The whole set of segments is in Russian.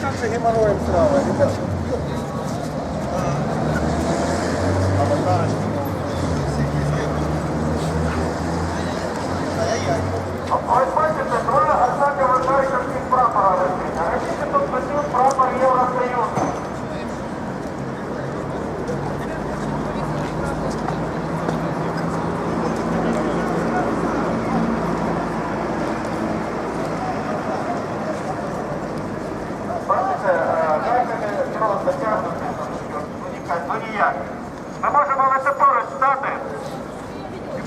как же геморроем слава, ребята.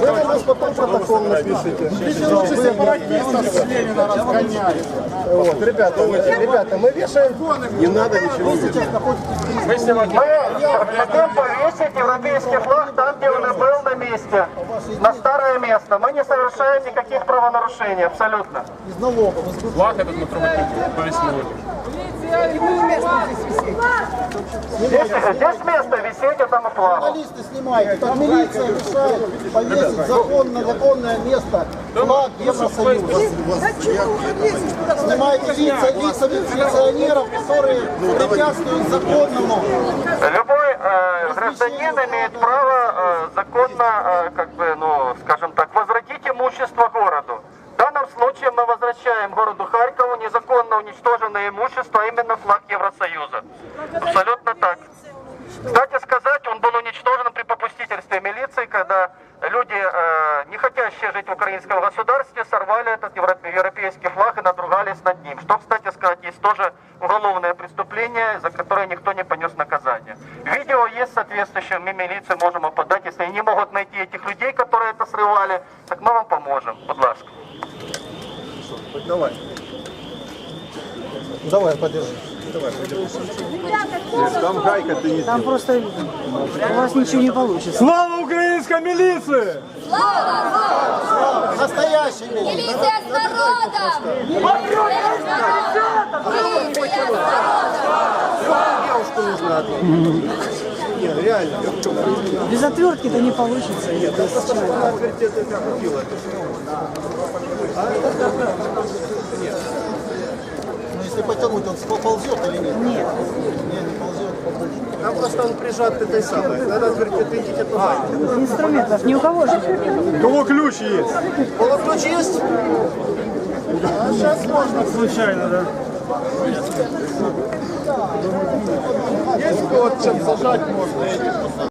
на нас потом протокол напишите. Если лучше сепаратистов с Ленина разгоняете. Вот, ребята, ребята, мы вешаем... Не надо ничего вешать. Мы хотим повесить европейский флаг там, где он был на месте, на старое место. Мы не совершаем никаких правонарушений, абсолютно. Из налогов. Флаг этот на повесили. Здесь, здесь место висеть этому флагу. Журналисты снимают. Так милиция мешает повесить законно, законное место. Флаг Евросоюза. Снимайте лица, лица милиционеров, которые препятствуют законному. Любой гражданин имеет право э, законно, э, как бы, ну, скажем так, возвратить имущество городу. В данном случае мы возвращаем городу Харькову незаконно уничтоженное имущество, именно флаг Евросоюза. Абсолютно так. Кстати сказать, он был уничтожен при попустительстве милиции, когда люди, э, не хотящие жить в украинском государстве, сорвали этот европе- европейский флаг и надругались над ним. Что, кстати сказать, есть тоже уголовное преступление, за которое никто не понес наказание. Видео есть соответствующее, мы милицию можем подать. Если не могут найти этих людей, которые это срывали, так мы вам поможем. Будь ласка. Давай. Давай, подержи. Там гайка ты не Там просто у вас ничего не получится. Слава українська міліція! Настоящий милиция. Милиция с народом! Милиция с народом! Милиция с народом! Девушку нужно ответить. Не, реально. Без отвертки-то не получится. Ну если потянуть, он поползет или нет? Нет. Не, не ползет. Там просто он прижат к этой самой. Надо говорить, отведите туда. Инструментов ни у кого же. У кого ключ є? Полуключ есть? А сейчас можно. Случайно, да? Есть вот чем зажать можно.